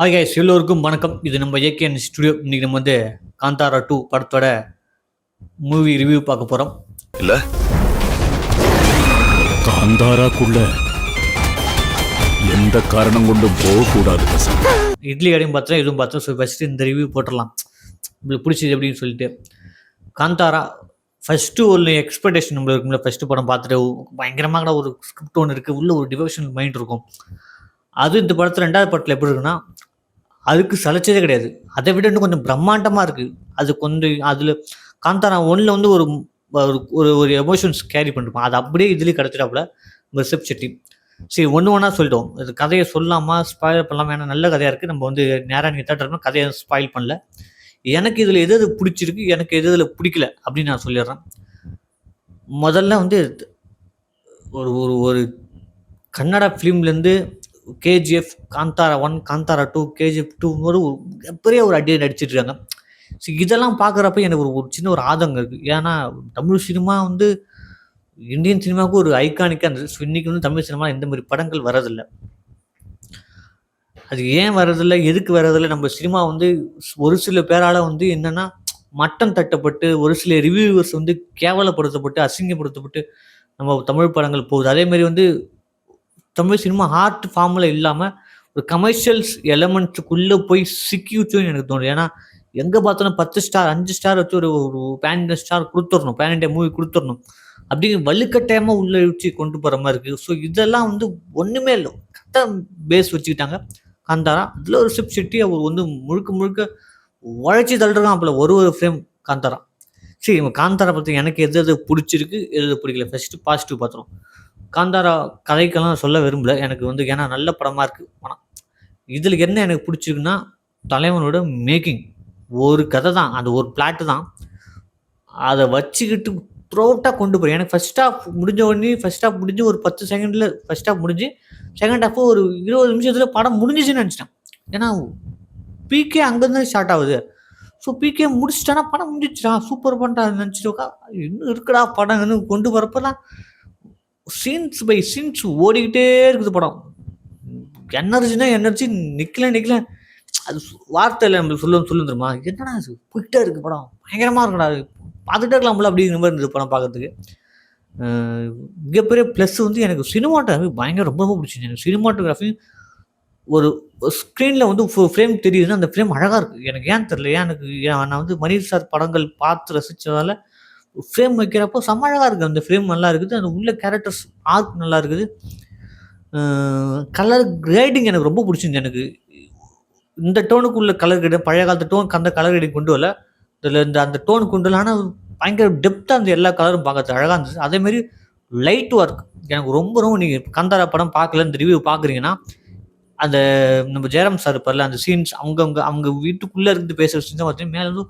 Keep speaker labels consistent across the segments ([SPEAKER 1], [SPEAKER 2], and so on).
[SPEAKER 1] Guys எல்லோருக்கும் வணக்கம். இது நம்ம ஏகேஎன் ஸ்டுடியோ இன்னைக்கு நம்ம வந்து காந்தாரா டூ படத்தோட மூவி ரிவ்யூ பார்க்க போகிறோம்
[SPEAKER 2] இல்ல?
[SPEAKER 3] காந்தாராக்குள்ள எந்த காரணம் கொண்டும் போகக்கூடாது பசங்க.
[SPEAKER 1] இட்லி கடையும் பார்த்தோம் எதுவும் பார்த்தோம். ஸோ ஃபஸ்ட்டு இந்த ரிவ்யூ போட்டுடலாம். உங்களுக்கு பிடிச்சது அப்படின்னு சொல்லிட்டு. காந்தாரா ஃபஸ்ட்டு ஒரு எக்ஸ்பெக்டேஷன் நம்மளுக்கு இருக்கும்ல. ஃபஸ்ட்டு படம் பார்த்துட்டு பயங்கரமாக ஒரு ஸ்கிரிப்ட் ஒன்று இருக்குது உள்ள ஒரு டிவோஷனல் மைண்ட் இருக்கும். அது இந்த படத்தில் ரெண்டாவது படத்தில் எப்படி இருக்குன்னா அதுக்கு சளைச்சதே கிடையாது. அதை விட இன்னும் கொஞ்சம் பிரம்மாண்டமாக இருக்குது அது கொஞ்சம் அதில் காந்தாரா ஒன்றில் வந்து ஒரு ஒரு- ஒரு ஒரு எமோஷன்ஸ் கேரி பண்ணிருப்பான். அது அப்படியே இதுலேயும் கிடச்சிடாப்புல ரிசப் செட்டி. சரி ஒன்று ஒன்றா சொல்லிட்டோம். இது கதையை சொல்லாமல் ஸ்பாயில் பண்ணலாமா? ஏன்னா நல்ல கதையாக இருக்குது நம்ம வந்து நேராக நீங்கள் தேட்டர்னா கதையை ஸ்பாயில் பண்ணல. எனக்கு இதில் எது எது பிடிச்சிருக்கு எனக்கு எது இதில் பிடிக்கல அப்படின்னு நான் சொல்லிடுறேன். முதல்ல வந்து ஒரு ஒரு ஒரு Kannada ஃபிலிம்லேருந்து KGF Kantara one Kantara two KGF two ஒரு பெரிய ஒரு அடியை நடிச்சிட்டு இருக்காங்க. ஸோ இதெல்லாம் பார்க்குறப்ப எனக்கு ஒரு ஒரு சின்ன ஒரு ஆதங்கம் இருக்குது ஏன்னா தமிழ் சினிமா வந்து இந்தியன் சினிமாவுக்கு ஒரு ஐகானிக்காக இருந்தது ஸோ இன்றைக்கி வந்து தமிழ் சினிமா இந்த மாதிரி படங்கள் வரதில்லை. அது ஏன் வரதில்லை? எதுக்கு வரதில்லை? நம்ம சினிமா வந்து ஒரு சில பேரால் வந்து என்னென்னா மட்டம் தட்டப்பட்டு ஒரு சில ரிவ்யூவர்ஸ் வந்து கேவலப்படுத்தப்பட்டு அசிங்கப்படுத்தப்பட்டு நம்ம தமிழ் படங்கள் போகுது. அதேமாரி வந்து தமிழ் சினிமா ஆர்ட் ஃபார்மில் இல்லாமல் ஒரு கமர்ஷியல்ஸ் எலமெண்ட்ஸுக்குள்ளே போய் சிக்கிச்சுன்னு எனக்கு தோணுது. ஏன்னா எங்கே பார்த்தாலும் பத்து ஸ்டார் அஞ்சு ஸ்டார் வச்சு ஒரு ஒரு பேன் இண்டியா ஸ்டார் கொடுத்துடணும். பேன் இண்டியா மூவி கொடுத்துடணும். அப்படிங்கிற வலுக்கட்டாயமாக உள்ள வச்சு கொண்டு போகிற மாதிரி இருக்குது ஸோ இதெல்லாம் வந்து ஒன்றுமே இல்லை. கரெக்டாக பேஸ் வச்சுக்கிட்டாங்க. காந்தாரா அதில் ஒரு சிப் சிட்டி அவர் வந்து முழுக்க முழுக்க உழைச்சி தள்ளுறான் அப்பல ஒரு ஒரு ஃப்ரேம் காந்தாரா. சரி இவன் காந்தாரா பற்றி எனக்கு எது எது பிடிச்சிருக்கு எது எது பிடிக்கல? ஃபஸ்ட்டு பாசிட்டிவ் பார்த்துரும் காந்தாரா கதைக்கெல்லாம் சொல்ல விரும்பல. எனக்கு வந்து ஏன்னா நல்ல படமாக இருக்குது படம் இதில் என்ன எனக்கு பிடிச்சிருக்குன்னா தலைவனோட மேக்கிங் ஒரு கதை தான். அந்த ஒரு பிளாட்டு தான். அதை வச்சுக்கிட்டு த்ரோட்டாக கொண்டு போய் எனக்கு ஃபஸ்ட் ஹாஃப் முடிஞ்ச உடனே ஃபஸ்ட் ஹாஃப் முடிஞ்சு ஒரு பத்து செகண்டில் ஃபஸ்ட் ஹாஃப் முடிஞ்சு செகண்ட் ஹாஃப் ஒரு இருபது நிமிஷத்தில் படம் முடிஞ்சிச்சுன்னு நினச்சிட்டேன். ஏன்னா பிகே அங்கேருந்து ஸ்டார்ட் ஆகுது. ஸோ பிகே முடிச்சிட்டானா படம் முடிஞ்சிச்சுடா சூப்பர் பண்ணிட்டா நினச்சிட்டு இன்னும் இருக்குடா படம்னு கொண்டு வரப்பெல்லாம் சீன்ஸ் பை சீன்ஸ் ஓடிக்கிட்டே இருக்குது படம். எனர்ஜினா எனர்ஜி நிற்கல நிற்கல அது வார்த்தையில் நம்மளுக்கு சொல்ல சொல்லும் தெரியுமா என்னடா இது? போயிட்டே இருக்குது படம். பயங்கரமாக இருக்கடா. பார்த்துட்டே இருக்கலாம்ல அப்படிங்கிற மாதிரி இருந்தது படம் பார்க்கறதுக்கு. மிகப்பெரிய ப்ளஸ் வந்து எனக்கு சினிமாட்டோகிராஃபி பயங்கர ரொம்ப ரொம்ப பிடிச்சிருந்துச்சு. எனக்கு சினிமாட்டோகிராஃபி ஒரு ஸ்க்ரீனில் வந்து ஃப்ரேம் தெரியுதுன்னா அந்த ஃப்ரேம் அழகாக இருக்குது எனக்கு ஏன் தெரியல? ஏன் எனக்கு ஏன் நான் வந்து மணி சார் படங்கள் பார்த்து ரசித்ததால் ஃப்ரேம் வைக்கிறப்போ செம்ம அழகாக இருக்குது அந்த ஃப்ரேம் நல்லா இருக்குது. அந்த உள்ள கேரக்டர்ஸ் ஆர்க் நல்லா இருக்குது. கலர் கிரேடிங் எனக்கு ரொம்ப பிடிச்சிருந்துச்சு. எனக்கு இந்த டோனுக்கு உள்ள கலர் கிரேடிங் பழைய காலத்து டோன் அந்த கலர் கிரேடிங் கொண்டு வரல. இதில் இந்த அந்த டோன் கொண்டு வரல. ஆனால் பயங்கர டெப்த்தாக அந்த எல்லா கலரும் பார்க்கறது அழகாக இருந்துச்சு. அதேமாரி லைட் ஒர்க் எனக்கு ரொம்ப ரொம்ப நீங்கள் கந்தாரா படம் பார்க்கலன்னு ரிவ்யூ பார்க்குறீங்கன்னா அந்த நம்ம ஜெயராம் சார் இருப்பார்ல அந்த சீன்ஸ் அவங்க அவங்க அவங்க வீட்டுக்குள்ளே இருந்து பேசுகிற சீன்ஸ் பார்த்தீங்கன்னா மேலே வந்து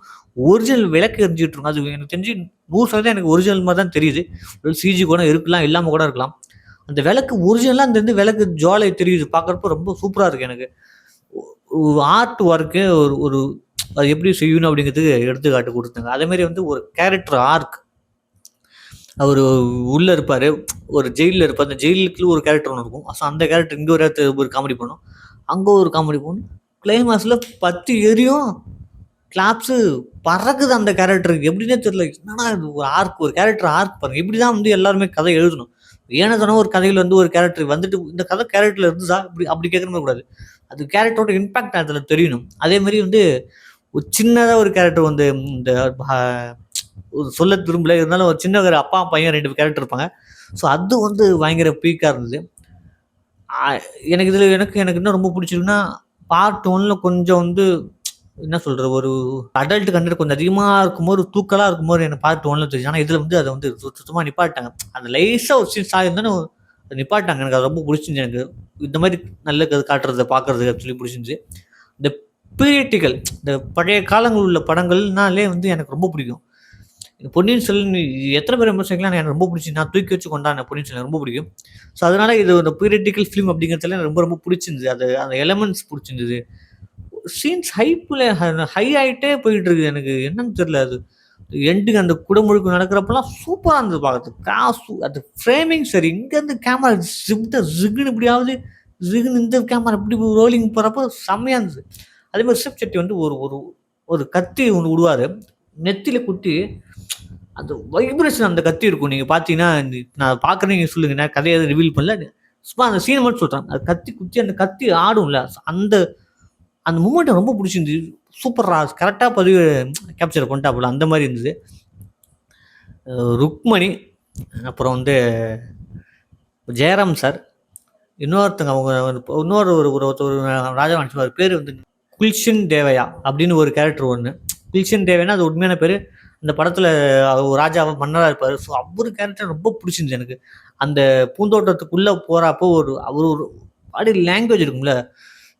[SPEAKER 1] ஒரிஜினல் விளக்கு எரிஞ்சிட்டு இருக்கும். அது எனக்கு தெரிஞ்சு நூறு சதவீதம் எனக்கு ஒரிஜினல் மாதிரி தான் தெரியுது. சிஜி கூட இருக்கலாம் இல்லாமல் கூட இருக்கலாம். அந்த விளக்கு ஒரிஜினலாக அந்த இருந்து விளக்கு ஜோலை தெரியுது. பார்க்குறப்ப ரொம்ப சூப்பராக இருக்குது எனக்கு. ஆர்ட் ஒர்க்கு ஒரு ஒரு அது எப்படி செய்யணும் அப்படிங்கிறதுக்கு எடுத்துக்காட்டு கொடுத்தாங்க. அதேமாரி வந்து ஒரு கேரக்டர் ஆர்க் அவர் உள்ளே இருப்பார் ஒரு ஜெயிலில் இருப்பார். அந்த ஜெயிலுக்குள்ள ஒரு கேரக்டர் ஒன்று இருக்கும். ஸோ அந்த கேரக்டர் இங்கே ஒரு இடத்துல ஒரு காமெடி பண்ணும் அங்கே ஒரு காமெடி பண்ணும் கிளைமாஸில் பத்து எரியும் கிளாப்ஸு பறக்குது அந்த கேரக்டருக்கு எப்படின்னே தெரியல. என்னன்னா இது? ஒரு ஆர்க் ஒரு கேரக்டர் ஆர்க் பாருங்க. இப்படி தான் வந்து எல்லாருமே கதை எழுதணும். ஏனதானோ ஒரு கதையில் வந்து ஒரு கேரக்டர் வந்துட்டு இந்த கதை கேரக்டரில் இருந்துதா? இப்படி அப்படி கேட்கணுமே கூடாது. அது கேரக்டரோட இம்பாக்ட் அதில் தெரியணும். அதே மாதிரி வந்து ஒரு சின்னதாக ஒரு கேரக்டர் வந்து இந்த சொல்ல திரும்பல இருந்தாலும் ஒரு சின்ன ஒரு அப்பா பையன் ரெண்டு கேரக்டர் இருப்பாங்க. ஸோ அது வந்து பயங்கர பீக்காக இருந்தது. எனக்கு இதில் எனக்கு எனக்கு இன்னும் ரொம்ப பிடிச்சிருக்குன்னா பார்ட் ஒன்னில் கொஞ்சம் வந்து என்ன சொல்கிறது ஒரு அடல்ட் கண்டென்ட் கொஞ்சம் அதிகமாக இருக்கும்போது தூக்கலாக இருக்கும்போது எனக்கு பார்ட் ஒன்ல தெரியும் ஆனால் இதில் வந்து அதை வந்து சுத்தமாக நிப்பாட்டாங்க அந்த லைஸாக ஒரு சீன் சாயிருந்தாலும் அதை நிப்பாட்டாங்க எனக்கு அது ரொம்ப பிடிச்சிருந்துச்சு. எனக்கு இந்த மாதிரி நல்ல கதை காட்டுறதை பார்க்குறதுக்கு சொல்லி பிடிச்சிருந்துச்சு. இந்த பீரியட்டிக்கல் இந்த பழைய காலங்கள் உள்ள படங்கள்னாலே வந்து எனக்கு ரொம்ப பிடிக்கும். பொன்னியின் செல்வன் எத்தனை பேர் விமர்சனிக்கலாம் எனக்கு ரொம்ப பிடிச்சி நான் தூக்கி வச்சு கொண்டான பொன்னியின் செல்வன் ரொம்ப பிடிக்கும். ஸோ அதனால இது இந்த பீரியட்டிக்கல் ஃபிலிம் அப்படிங்கிறதுல எனக்கு ரொம்ப ரொம்ப பிடிச்சிருந்தது. அது அந்த எலமெண்ட்ஸ் பிடிச்சிருந்தது. சீன்ஸ் ஹைப்பில் ஹை ஆகிட்டே போயிட்டு இருக்குது எனக்கு என்னன்னு தெரியல அது. எண்டுக்கு அந்த குடமுழுக்கு நடக்கிறப்பெல்லாம் சூப்பராக இருந்தது பார்க்கறது காசு அது ஃப்ரேமிங் சரி. இங்கேருந்து கேமரா ஜிப்ட ஜிகுன்னு இப்படியாவது ஜிகுன்னு இந்த கேமரா இப்படி ரோலிங் போகிறப்போ செம்மையாக இருந்துச்சு அதே மாதிரி ரிஷப் செட்டி வந்து ஒரு ஒரு ஒரு கத்தி ஒன்று விடுவார். நெத்தியில் குத்தி அந்த வைப்ரேஷன் அந்த கத்தி இருக்கும். நீங்கள் பார்த்தீங்கன்னா நான் பார்க்குறேன் நீங்கள் சொல்லுங்க. நான் கதையை எதுவும் ரிவீல் பண்ணல. சும்மா அந்த சீனை மட்டும் சொல்கிறேன் அது கத்தி குத்தி அந்த கத்தி ஆடும்ல. அந்த அந்த மூமெண்ட் ரொம்ப பிடிச்சிருந்துச்சு. சூப்பராக கரெக்டாக பதிவு கேப்சர் பண்ணிட்டாப்புல அந்த மாதிரி இருந்தது. ருக்மணி அப்புறம் வந்து ஜெயராம் சார். இன்னொருத்தங்க அவங்க இப்போ இன்னொரு ஒரு ஒரு ஒருத்தர் ராஜா அவர் பேர் வந்து குல்ஷன் தேவையா அப்படின்னு ஒரு கேரக்டர் ஒன்று குல்ஷன் தேவைனா அது உண்மையான பேர். அந்த படத்தில் ராஜாவை மன்னராக இருப்பார். ஸோ அவர் கேரக்டர் ரொம்ப பிடிச்சிருந்துச்சு எனக்கு. அந்த பூந்தோட்டத்துக்குள்ளே போகிறப்போ ஒரு அவர் ஒரு பாடி லாங்குவேஜ் இருக்கும்ல.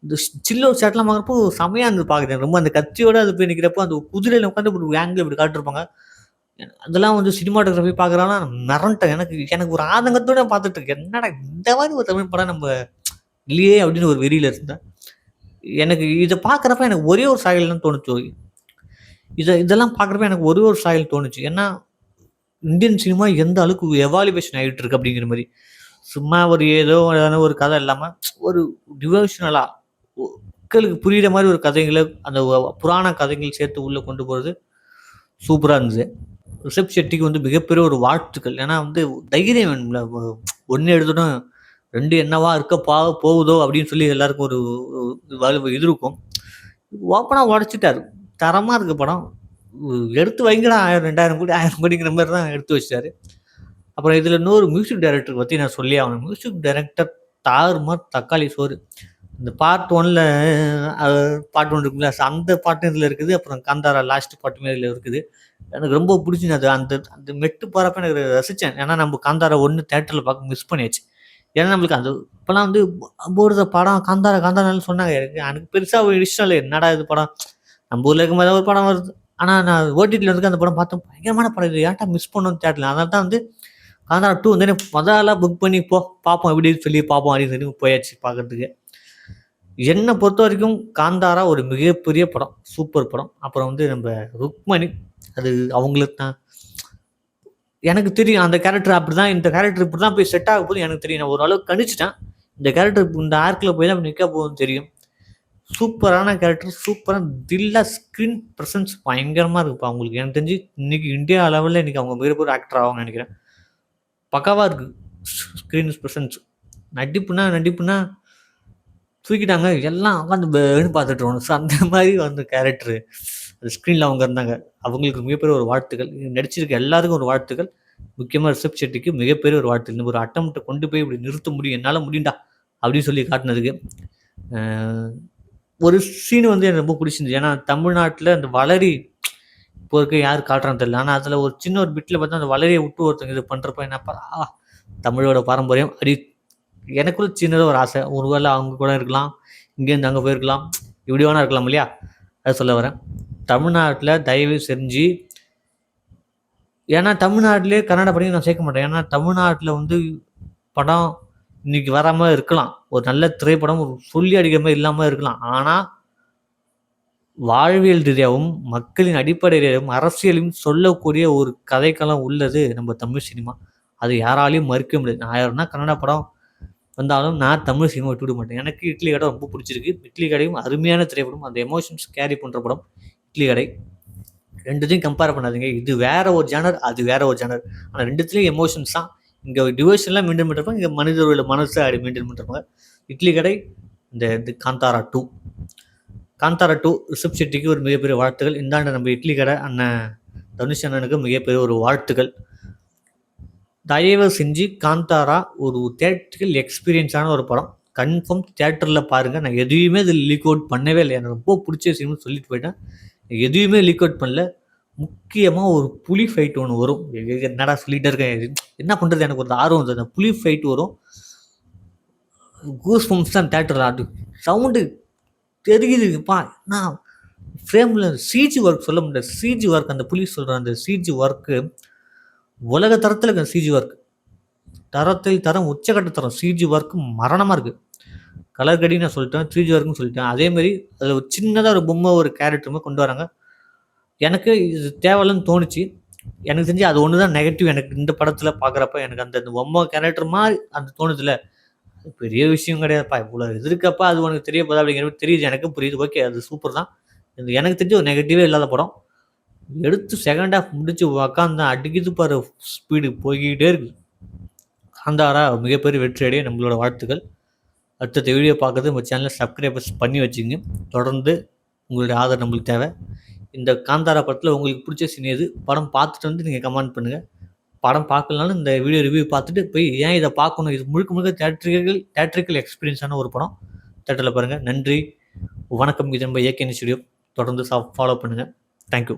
[SPEAKER 1] இந்த சில்ல ஒரு பார்க்குறப்போ செமையாக இருந்து பார்க்குறேன் ரொம்ப அந்த கத்தியோட அது போய் நிற்கிறப்போ அந்த குதிரையில் உட்காந்து ஒரு ஆங்கிள் இப்படி காட்டிருப்பாங்க அதெல்லாம் வந்து சினிமாட்டோகிராஃபி பார்க்குறாங்கன்னா மிரண்டேன். எனக்கு எனக்கு ஒரு ஆதங்கத்தோட பார்த்துட்டு இருக்கேன். என்னடா இந்த மாதிரி ஒரு தமிழ் படம் நம்ம இல்லையே அப்படின்னு ஒரு வெறியில் இருந்தேன். எனக்கு இதை பார்க்குறப்ப எனக்கு ஒரே ஒரு சாயல் தான் தோணுச்சு. இதை இதெல்லாம் பார்க்குறப்ப எனக்கு ஒரு ஒரு சாயல் தோணுச்சு ஏன்னா இந்தியன் சினிமா எந்த அளவுக்கு எவாலுவேஷன் ஆகிட்டு இருக்கு அப்படிங்கிற மாதிரி சும்மா ஒரு ஏதோ ஏதாவது ஒரு கதை இல்லாமல் ஒரு டிவோஷனலாக மக்களுக்கு புரியுற மாதிரி ஒரு கதைகளை அந்த புராண கதைகள் சேர்த்து உள்ளே கொண்டு போகிறது சூப்பராக இருந்தது ரிஷப் ஷெட்டிக்கு வந்து மிகப்பெரிய ஒரு வாழ்த்துக்கள் ஏன்னா வந்து தைரியம் வேணும்ல ஒன்று எடுத்தோன்னா ரெண்டு என்னவா இருக்க பா போகுதோ அப்படின்னு சொல்லி எல்லாருக்கும் ஒரு இது இருக்கும் ஓப்பனாக உடச்சிட்டாரு தரமாக இருக்க படம். எடுத்து வைங்கடா ஆயிரம் ரெண்டாயிரம் கோடி ஆயிரம் கோடிங்கிற மாதிரி தான் எடுத்து வச்சிட்டாரு அப்புறம் இதில் இன்னொரு மியூசிக் டைரக்டர் பற்றி நான் சொல்லி ஆகணும். மியூசிக் டைரக்டர் தாறுமார் தக்காளி சோறு. இந்த பார்ட் ஒன்ல பாட்டு ஒன்று இருக்குல்ல அந்த பாட்டும் இதில் இருக்குது. அப்புறம் காந்தாரா லாஸ்ட் பாட்டுமே இதில் இருக்குது. எனக்கு ரொம்ப பிடிச்சிருந்தது அந்த அந்த மெட்டு போகிறப்ப எனக்கு ரசித்தேன் ஏன்னா நம்ம காந்தாரா ஒன்று தேட்டரில் பார்க்க மிஸ் பண்ணியாச்சு. ஏன்னா நம்மளுக்கு அந்த இப்போலாம் வந்து போடுற படம். காந்தாரா காந்தாரான்னு சொன்னாங்க. எனக்கு எனக்கு பெருசாக ஒரு இஷ்டம் இல்லை. என்னடா இது படம்? நம்ம ஊரில் இருக்கும் போது ஒரு படம் வருது. ஆனால் நான் ஓடிடியில் இருக்க அந்த படம் பார்த்தோம். பயங்கரமான படம் இது. ஏன்டா மிஸ் பண்ணணும் தேட்டரில் அதனால தான் வந்து காந்தாரா டூ வந்து முதல்ல புக் பண்ணி போ பார்ப்போம் எப்படின்னு சொல்லி பார்ப்போம் அப்படின்னு சொல்லி போயாச்சு பார்க்குறதுக்கு என்னை பொறுத்த வரைக்கும் காந்தாரா ஒரு மிகப்பெரிய படம். சூப்பர் படம். அப்புறம் வந்து நம்ம ருக்மணி அது அவங்களுக்கு தான். எனக்கு தெரியும் அந்த கேரக்டர் அப்படி தான் இந்த கேரக்டர் இப்படி தான் போய் செட் ஆக போது எனக்கு தெரியும். நான் ஓரளவுக்கு கணிச்சிட்டேன். இந்த கேரக்டர் இந்த ஆர்க்கில் போய் தான் நிற்க போகுதுன்னு தெரியும். சூப்பரான கேரக்டர் சூப்பரான தில்லா ஸ்க்ரீன் ப்ரெசன்ஸ் பயங்கரமாக இருக்குப்பா அவங்களுக்கு. எனக்கு தெரிஞ்சு இன்னைக்கு இந்தியா லெவலில் இன்னைக்கு அவங்க மிகப்பெரிய ஆக்டர் ஆகும் நினைக்கிறேன். பக்காவாக இருக்குது ஸ்க்ரீன் ப்ரெசன்ஸ் நடிப்புனா நடிப்புனா தூக்கிட்டாங்க. எல்லாம் உட்காந்து பார்த்துட்டு இருக்கணும் ஸோ அந்த மாதிரி வந்து கேரக்டர் அந்த ஸ்க்ரீனில் அவங்க இருந்தாங்க. அவங்களுக்கு மிகப்பெரிய ஒரு வாழ்த்துக்கள். நடிச்சிருக்க எல்லாருக்கும் ஒரு வாழ்த்துக்கள். முக்கியமாக ரிஷப் செட்டிக்கு மிகப்பெரிய ஒரு வாழ்த்து. இந்த ஒரு அட்டம்ப்ட்டை கொண்டு போய் இப்படி நிறுத்த முடியும். என்னால் முடியும்டா அப்படின்னு சொல்லி காட்டினதுக்கு ஒரு சீன் வந்து எனக்கு ரொம்ப பிடிச்சிருந்துச்சு. ஏன்னா தமிழ்நாட்டில் அந்த வளரி இப்போ இருக்க யார் காட்டுறான்னு தெரியல. ஆனால் அதில் ஒரு சின்ன ஒரு பிட்டில் பார்த்தா அந்த வளரியை விட்டு ஒருத்தங்க இது பண்ணுறப்ப என்ன ஆ தமிழோட பாரம்பரியம். அடி எனக்குள்ள சின்னதாக ஒரு ஆசை. ஒருவேளை அவங்க கூட இருக்கலாம் இங்கேருந்து அங்கே போயிருக்கலாம். இப்படி வேணா இருக்கலாம் இல்லையா? அதை சொல்ல வரேன். தமிழ்நாட்டில் தயவு செஞ்சு ஏன்னா தமிழ்நாட்டிலே கன்னட படம் நான் சேர்க்க மாட்டேன். ஏன்னா தமிழ்நாட்டில் வந்து படம் இன்னைக்கு வராமல் இருக்கலாம். ஒரு நல்ல திரைப்படம் சொல்லி அடிக்கிற மாதிரி இல்லாமல் இருக்கலாம். ஆனால் வாழ்வியல் ரீதியாகவும் மக்களின் அடிப்படை ரீதியாகவும் அரசியலையும் சொல்லக்கூடிய ஒரு கதைக்களம் உள்ளது நம்ம தமிழ் சினிமா. அது யாராலையும் மறுக்க முடியாது. நான் யாருன்னா கன்னட படம் வந்தாலும் நான் தமிழ் சினிமா விட்டு விட மாட்டேன். எனக்கு இட்லி கடை ரொம்ப பிடிச்சிருக்கு. இட்லி கடையும் அருமையான திரைப்படம் அந்த எமோஷன்ஸ் கேரி பண்ணுற படம் இட்லி கடை. ரெண்டுத்தையும் கம்பேர் பண்ணாதீங்க. இது வேற ஒரு ஜேனர் அது வேற ஒரு ஜேனர் ஆனால் ரெண்டுத்துலேயும் எமோஷன்ஸ் தான். இங்கே டிவோஷன்லாம் மெயின்டைன் பண்ணிருப்பாங்க. இங்கே மனிதர்களோட மனசை அப்படி மெயின்டைன் பண்ணிருப்பாங்க. இட்லி கடை இந்த இது காந்தாரா டூ காந்தாரா டூ ரிஷப் செட்டிக்கு ஒரு மிகப்பெரிய வாழ்த்துக்கள். இந்தாண்ட நம்ம இட்லி கடை அண்ணன் தனுஷ் அண்ணனுக்கு மிகப்பெரிய ஒரு வாழ்த்துக்கள். தயவு செஞ்சு காந்தாரா ஒரு தேட்டரிக்கல் எக்ஸ்பீரியன்ஸான ஒரு படம். கன்ஃபார்ம் தேட்டரில் பாருங்கள் நான் எதையுமே இதில் லீக் அவுட் பண்ணவே இல்லை. எனக்கு ரொம்ப பிடிச்ச விஷயம்னு சொல்லிட்டு போயிட்டேன். எதையுமே லீக் அவுட் பண்ணல. முக்கியமாக ஒரு புலி ஃபைட் ஒன்று வரும். என்னடா சொல்லிட்டே இருக்கேன் என்ன பண்ணுறது எனக்கு ஒரு ஆர்வம் வந்து அந்த புலி ஃபைட் வரும். கூஸ் பம்ப்ஸ் தான் தேட்டர் அது சவுண்டு தெரியுதுப்பா நான் ஃப்ரேமில் சிஜி ஒர்க் சொல்ல முடியாது சிஜி ஒர்க் அந்த புலி சொல்கிற அந்த சிஜி ஒர்க்கு உலக தரத்தில் இருக்க சிஜி ஒர்க் தரத்தில் தரம் உச்சக்கட்ட தரம். சிஜி ஒர்க் மரணமாக இருக்குது கலர் கடி நான் சொல்லிட்டேன் த்ரீ ஜி ஒர்க்குன்னு சொல்லிட்டேன் அதேமாதிரி அதில் ஒரு சின்னதாக ஒரு பொம்மை ஒரு கேரக்டருமே கொண்டு வராங்க. எனக்கு இது தேவையில்லன்னு தோணுச்சு. எனக்கு தெரிஞ்சு அது ஒன்று தான் நெகட்டிவ் எனக்கு இந்த படத்தில் பார்க்குறப்ப எனக்கு அந்த இந்த பொம்மை கேரக்டர் மாதிரி அந்த தோணுதுல. அது பெரிய விஷயம் கிடையாதுப்பா இவ்வளோ இது இருக்கப்பா அது உனக்கு தெரிய போதா அப்படிங்கிற மாதிரி தெரியுது எனக்கு புரியுது. ஓகே அது சூப்பர் தான். இது எனக்கு தெரிஞ்சு ஒரு நெகட்டிவே இல்லாத படம். எடுத்து செகண்ட் ஹாஃப் முடிச்சு உக்காந்து அடிக்குது பாரு ஸ்பீடு போய்கிட்டே இருக்கு. காந்தாரா மிகப்பெரிய வெற்றி அடைய நம்மளோட வாழ்த்துக்கள். அடுத்த வீடியோ பார்க்கறது நம்ம சேனலை சப்ஸ்கிரைபர்ஸ் பண்ணி வச்சுங்க தொடர்ந்து உங்களுடைய ஆதரவு நம்மளுக்கு தேவை. இந்த காந்தாரா படத்தில் உங்களுக்கு பிடிச்ச சீன் எது? படம் பார்த்துட்டு வந்து நீங்கள் கமெண்ட் பண்ணுங்கள் படம் பார்க்கலனாலும் இந்த வீடியோ ரிவ்யூ பார்த்துட்டு போய் ஏன் இதை பார்க்கணும்? இது முழுக்க முழுக்க தேட்டரிக்கல் தேட்டரிக்கல் எக்ஸ்பீரியன்ஸான ஒரு படம். தேட்டரில் பாருங்கள் நன்றி. வணக்கம். இது நம்ம ஏகே ஸ்டுடியோ தொடர்ந்து ஃபாலோ பண்ணுங்கள் தேங்க்யூ